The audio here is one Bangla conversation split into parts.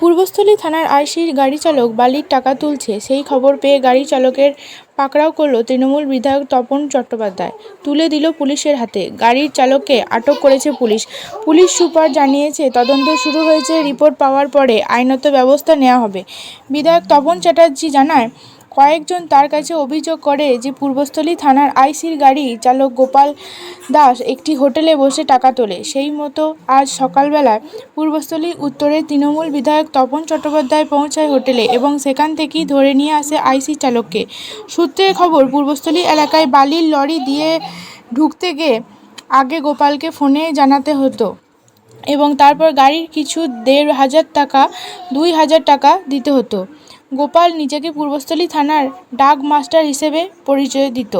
পূর্বস্থলী থানার আইসির গাড়ি চালক বালির টাকা তুলছে। সেই খবর পেয়ে গাড়ি চালকের পাকড়াও করল তৃণমূল বিধায়ক তপন চট্টোপাধ্যায়। তুলে দিল পুলিশের হাতে। গাড়ির চালককে আটক করেছে পুলিশ। পুলিশ সুপার জানিয়েছে, তদন্ত শুরু হয়েছে, রিপোর্ট পাওয়ার পরে আইনত ব্যবস্থা নেওয়া হবে। বিধায়ক তপন চ্যাটার্জি জানায় কয়েকজন তার কাছে অভিযোগ করে যে পূর্বস্থলী থানার আইসির গাড়ি চালক গোপাল দাস একটি হোটেলে বসে টাকা তোলে। সেই মতো আজ সকালবেলায় পূর্বস্থলী উত্তরের তৃণমূল বিধায়ক তপন চট্টোপাধ্যায় পৌঁছায় হোটেলে এবং সেখান থেকেই ধরে নিয়ে আসে আইসি চালককে। সূত্রের খবর, পূর্বস্থলী এলাকায় বালির লরি দিয়ে ঢুকতে গিয়ে আগে গোপালকে ফোনে জানাতে হতো এবং তারপর গাড়ির কিছু দেড় হাজার টাকা, দুই হাজার টাকা দিতে হতো। গোপাল নিজেকে পূর্বস্থলী থানার ডাক মাস্টার হিসেবে পরিচয় দিত।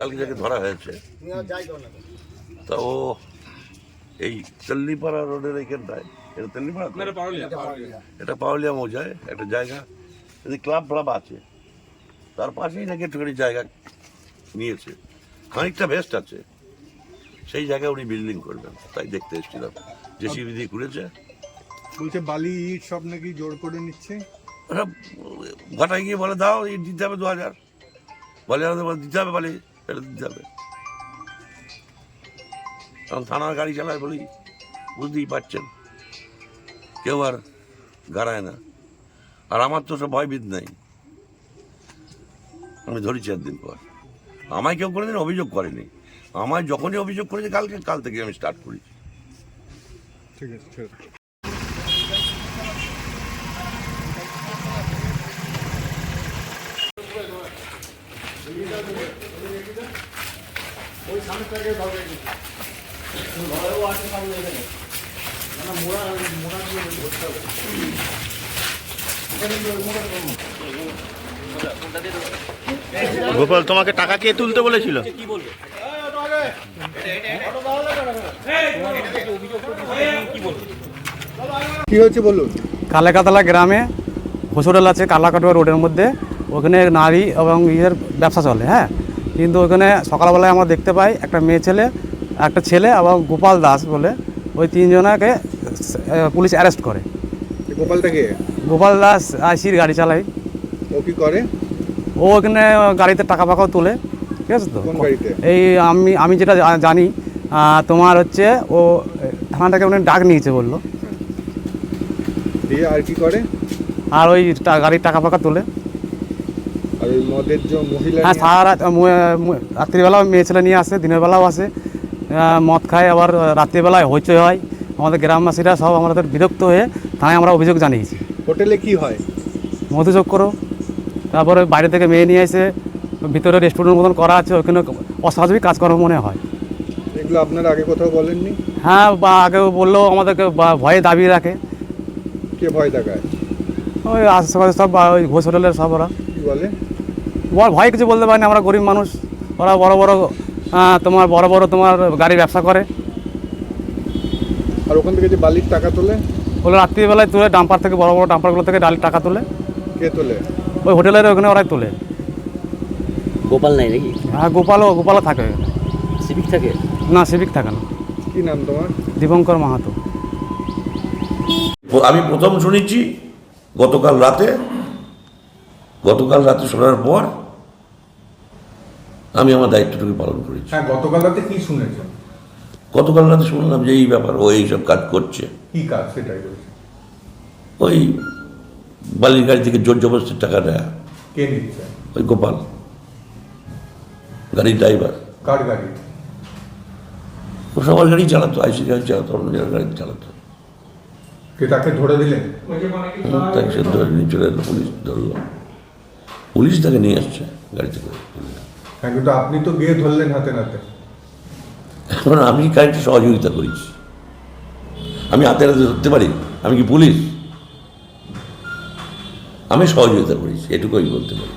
কালকে যাকে ধরা হয়েছে তা ও এই চল্লিপাড়া রোডের এইখানটায় এটা তেল্লিপাড়া এটা পাউলিয়া মৌজায় একটা জায়গা। যদি ক্লাব ফ্লাব আছে। তার পাশেই নাকি একটুখানি জায়গা নিয়েছে। খানিকটা বেস্ট আছে। সেই জায়গায় উনি বিল্ডিং করবেন। তাই দেখতে এসেছিলাম। জেসিবি দিয়ে ঘুরেছে। বলছে বালি ইট সব নাকি জোর করে নিচ্ছে। ওরা ঘটায় গিয়ে বলে দাও এই দিতে হবে দু হাজার বলে আমাদের দিতে হবে বলে এটা দিতে হবে। কারণ থানার গাড়ি চালায় বলি বুঝতেই পারছেন। কেউ আর গাড়ায় না। আর আমার তো সব ভয়বিদ নাই। আমি ধরি চার দিন পর। আমায় কেউ কোনোদিন অভিযোগ করেনি। আমায় যখনই অভিযোগ করেছে কালকে কাল থেকে আমি স্টার্ট করেছি। ঠিক আছে ঠিক আছে। গোপাল তোমাকে টাকা কে তুলতে বলেছিল? কি হয়েছে বলুন? কালাকাতলা গ্রামে হোসোডাল আছে কালাকাটোয়া রোডের মধ্যে। ওখানে নারী এবং ইয়ের ব্যবসা চলে হ্যাঁ? কিন্তু ওখানে সকালবেলায় আমরা দেখতে পাই একটা মেয়ে ছেলে একটা ছেলে এবং গোপাল দাস বলে। ওই তিনজনাকে পুলিশ অ্যারেস্ট করে। গোপালটাকে গোপাল দাস আইসির গাড়ি চালায়। ও কি করে? ও ওখানে গাড়িতে টাকা ফাঁকাও তোলে ঠিক আছে তো? এই আমি আমি যেটা জানি তোমার হচ্ছে ও থানাটাকে উনি ডাক নিয়েছে বলল। দিয়ে আর কি করে? আর ওই গাড়ির টাকা ফাঁকা তোলে। আর ওই মদের যে মহিলা হ্যাঁ সারা রাত্রিবেলাও মেয়ে ছেলে নিয়ে আসে দিনের বেলাও আসে। মদ খায় আবার রাত্রিবেলায় হইচই হয়। আমাদের গ্রামবাসীরা সব আমাদের বিরক্ত হয়ে থানায় আমরা অভিযোগ জানিয়েছি। হোটেলে কি হয়? মধুযোগ করো তারপরে বাইরে থেকে মেয়ে নিয়ে এসে ভিতরে রেস্টুরেন্ট মতন করা আছে ওখানে অস্বাভাবিক কাজকর্ম মনে হয়। এগুলো আপনারা আগে কোথাও বলেননি? হ্যাঁ বা আগে বললেও আমাদেরকে ভয়ে দাবি রাখে। কে ভয় দেখায়? ওই আশেপাশে সব ওই ঘোষ হোটেলের সব ওরা। কি বলে? ভয় কিছু বলতে পারি না আমরা গরিব মানুষ। ওরা বড় বড় তোমার বড় বড় তোমার গাড়ি ব্যবসা করে। আর ওখান থেকে যে বালির টাকা তোলে? ওগুলো রাত্রিবেলায় তুলে ডাম্পার থেকে বড় বড় ডাম্পারগুলো থেকে ডালির টাকা তোলে। কে তোলে? ওই হোটেলের ওখানে ওরাই তোলে। গোপাল নাই নাকি? হ্যাঁ গোপালও গোপালও থাকে। সিভিক থাকে? না সিভিক থাকে না। কি নাম তোমার? দীপঙ্কর মাহাতো। আমি প্রথম শুনেছি গতকাল রাতে। গতকাল রাতে শোনার পর আমি আমার দায়িত্বটুকু পালন করেছি। হ্যাঁ গতকাল রাতে কি শুনেছেন? গতকাল রাতে শুনলাম যে এই ব্যাপার ও এইসব কাজ করছে। কি কাজ সেটাই বলছি। ওই বালির গাড়ি থেকে জোর জবরদস্তির টাকা নেয়। কে নিচ্ছে? ওই গোপাল। গাড়ির ড্রাইভার। কার গাড়ি? ও সবার গাড়ি চালাতো আইসি গাড়ি চালাতো অন্য জনের গাড়ি চালাতো। কে তাকে ধরে দিলেন? হুম, তাকে সে ধরে নিয়ে চলে এলো পুলিশ ধরলো। পুলিশ তাকে নিয়ে আসছে গাড়ি থেকে। হ্যাঁ কিন্তু আপনি তো বিয়ে ধরলেন হাতে নাতে। আমি গাড়িটা সহযোগিতা করেছি? আমি হাতে হাতে ধরতে পারি? আমি কি পুলিশ? আমি সহযোগিতা করেছি, এটুকুই বলতে পারি।